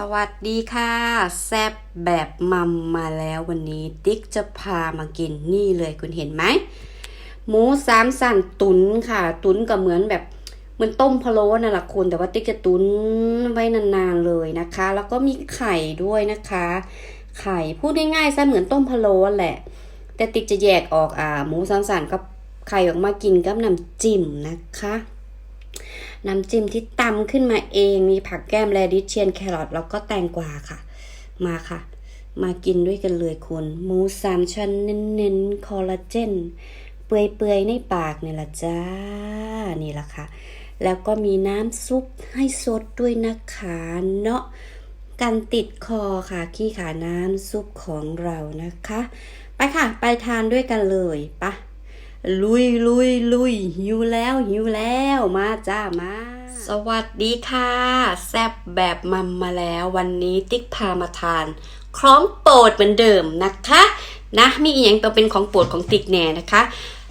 สวัสดีค่ะ แซบแบบมัมมาแล้ววันนี้ติ๊กจะพามากินนี่เลยคุณเห็นไหม หมูสามสันตุนค่ะ ตุนก็เหมือนแบบเหมือนต้มพะโล้นั่นแหละคุณ แต่ว่าติ๊กจะตุนไว้นานๆเลยนะคะ แล้วก็มีไข่ด้วยนะคะ ไข่พูดง่ายๆซะเหมือนต้มพะโล้แหละ แต่ติ๊กจะแยกออกอ่า หมูสามสันกับไข่ออกมากินกับน้ำจิ้มนะคะ น้ำจิ้มที่ตำขึ้นมาเองมีผักแก้มแรดิชเชียนแครอทแล้วก็แตงกวาค่ะ มาค่ะ มากินด้วยกันเลยคุณหมูสามชั้นเน้นๆคอลลาเจน เปื่อยๆในปากนี่ละจ้า นี่ละค่ะ แล้วก็มีน้ำซุปให้สดด้วยนะคะเนาะกันติดคอค่ะขี้ขาน้ำซุปของเรานะคะ ไปค่ะ ไปทานด้วยกันเลยปะ ลุยลุยลุยหิวแล้วหิวแล้วมาจ้ามา สวัสดีค่ะ แซบแบบมัมมาแล้ววันนี้ติ๊กพามาทานของโปรดเหมือนเดิมนะคะ นะมีอีกอย่างตัวเป็นของโปรดของติ๊กแน่นะคะ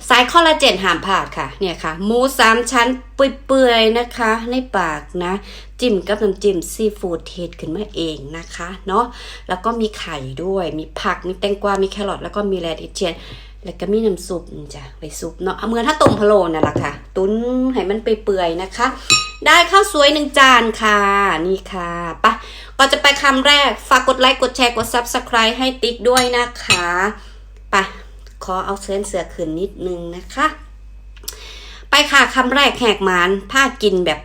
สายคอลลาเจนห้ามพลาดค่ะเนี่ยค่ะหมูสามชั้นเปื่อยๆนะคะ ในปากนะ จิ้มกับน้ำจิ้มซีฟู้ดเทสขึ้นมาเองนะคะเนาะแล้วก็มีไข่ด้วยมีผักมีแตงกวา มีแครอทแล้วก็มีแรดิเชียน แล้วก็มีน้ำซุปจ้ะไปซุปเนาะเอาเหมือนถ้าต้มพะโล้นั่นแหละค่ะ ตุ้นให้มันไปเปื่อยๆนะคะ ได้ข้าวสวยหนึ่งจานค่ะ นี่ค่ะปะก่อนจะไปคำแรก ฝากกดไลค์กดแชร์กด Subscribe ให้ติ๊กด้วยนะคะปะขอเอาเส้นเสือขืนนิดนึงนะคะ ไปค่ะคำแรกแหกหมานผ้ากินแบบ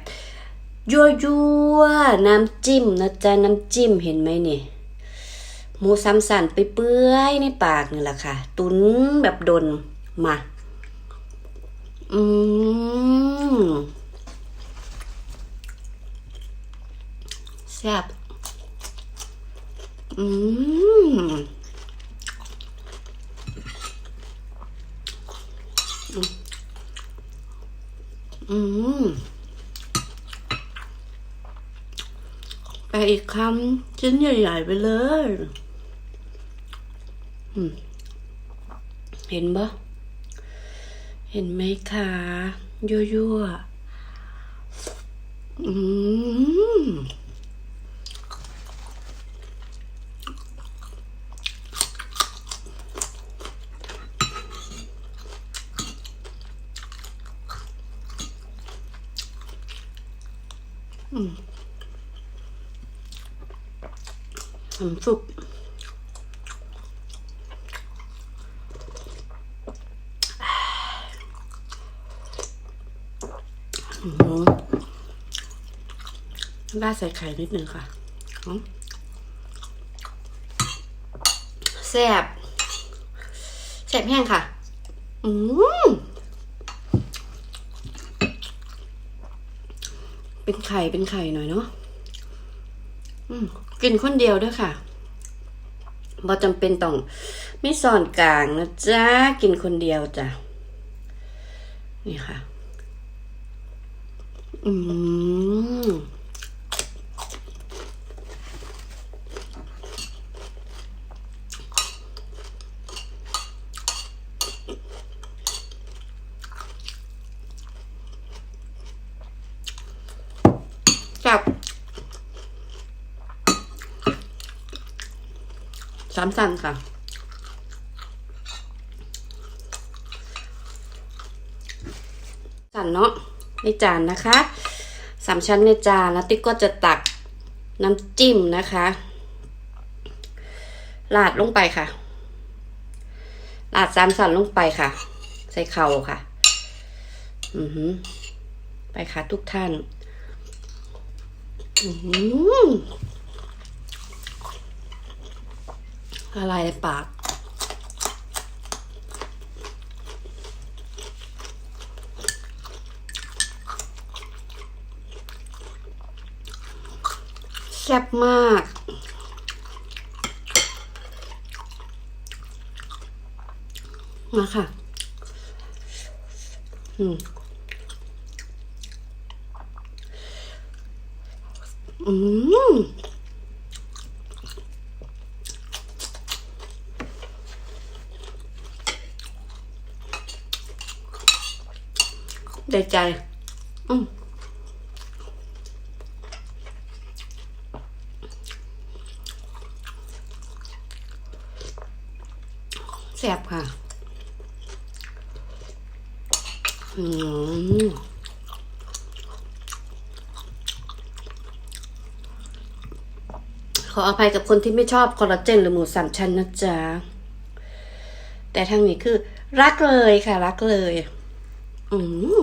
ยั่วยั่วน้ำจิ้มนะจ๊ะน้ำจิ้มเห็นไหมเนี่ย หมูซ้ำสันไปเปื่อยในปากนี่แหละค่ะ ตุนแบบดนมา อืมแซ่บอืมอืมไปอีกคำชิ้นใหญ่ ๆ ไปเลย เห็นปะเห็นไหมคะยั่วยั่วอืมอืมน้ำซุป ราดใส่ไข่นิดนึงค่ะแซ่บแซ่บแห้งค่ะ อืมเป็นไข่เป็นไข่หน่อยเนาะกินคนเดียวด้วยค่ะบ่จำเป็นต้องไม่สอนกลางนะจ๊ะ กินคนเดียวจ้ะ นี่ค่ะ อืม จับสามสันค่ะ สันเนาะในจานนะคะสามชั้นในจานแล้วติ๊กก็จะตักน้ำจิ้มนะคะลาดลงไปค่ะลาดสามสันลงไปค่ะ ใส่เข่าค่ะ อือหือ ไปค่ะทุกท่าน ละลายในปาก แซ่บมากมาค่ะ อืม ได้ใจ อืมแซ่บค่ะ อืม ออภัยกับคนที่ไม่ชอบคอลลาเจนหรือหมูสามชั้นนะจ๊ะ แต่ทางนี้คือ รักเลยค่ะ รักเลย อืม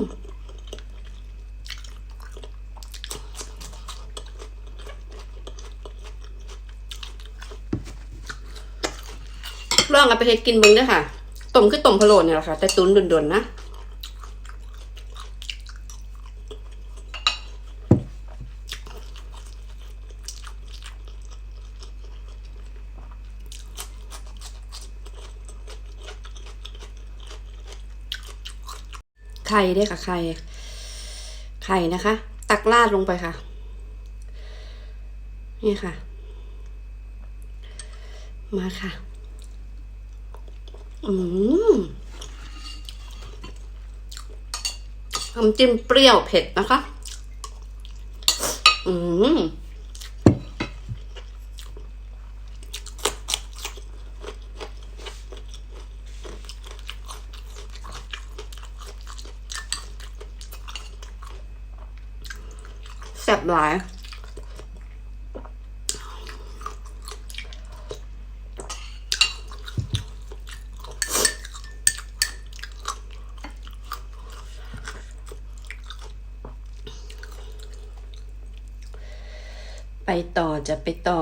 ลองเอาไปเฮ็ดกินเบิ่งด้วยค่ะ ต้มคือต้มพะโล้เนี่ยแหละค่ะ แต่ตุ้นด่วนๆนะ ไข่ด้วยค่ะไข่ไข่นะคะ ตักราดลงไปค่ะ นี่ค่ะ มาค่ะ อืมน้ำจิ้มเปรี้ยวเผ็ดนะคะ อืม ซ่บหลายไปต่อจะไปต่อ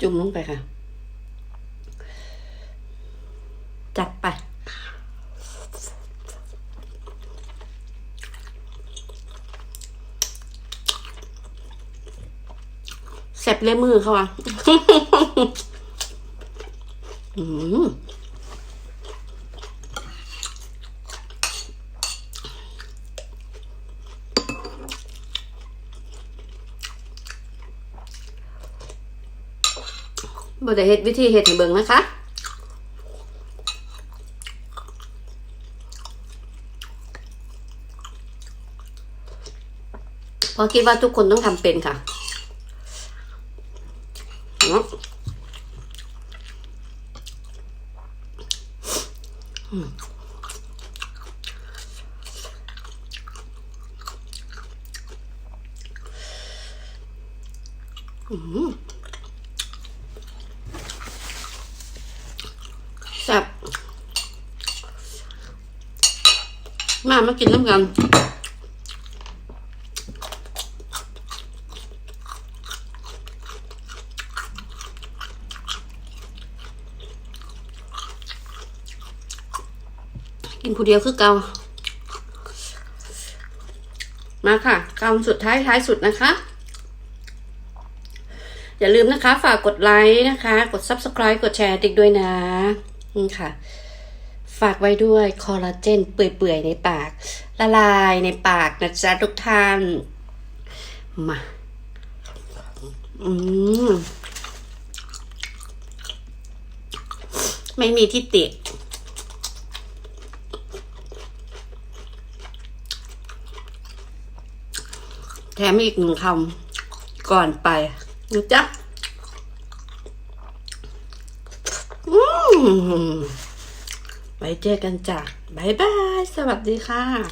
จุ่มลงไปค่ะ จัดไป แส บเล่มือเขาอะอืมบ่ได้เฮ็ดวิธีเฮ็ดให้เบิ่งนะคะเพราะคิดว่าทุกคนต้องทำเป็นค่ะ แซ่บมามากินน้ำกัน กินผู้เดียวคือเกามาค่ะคำสุดท้ายท้ายสุดนะคะ อย่าลืมนะคะ ฝากกดไลค์นะคะ กด subscribe กดแชร์ติ๊กด้วยนะนี่ค่ะ ฝากไว้ด้วยคอลลาเจนเปื่อยๆ ในปาก ละลายในปากนะจ๊ะทุกท่าน มา อืม ไม่มีที่ติ ถมอีกหนึ่งคำก่อนไปนะจ๊ะไว้เจอกันจ้ะบายบาย สวัสดีค่ะ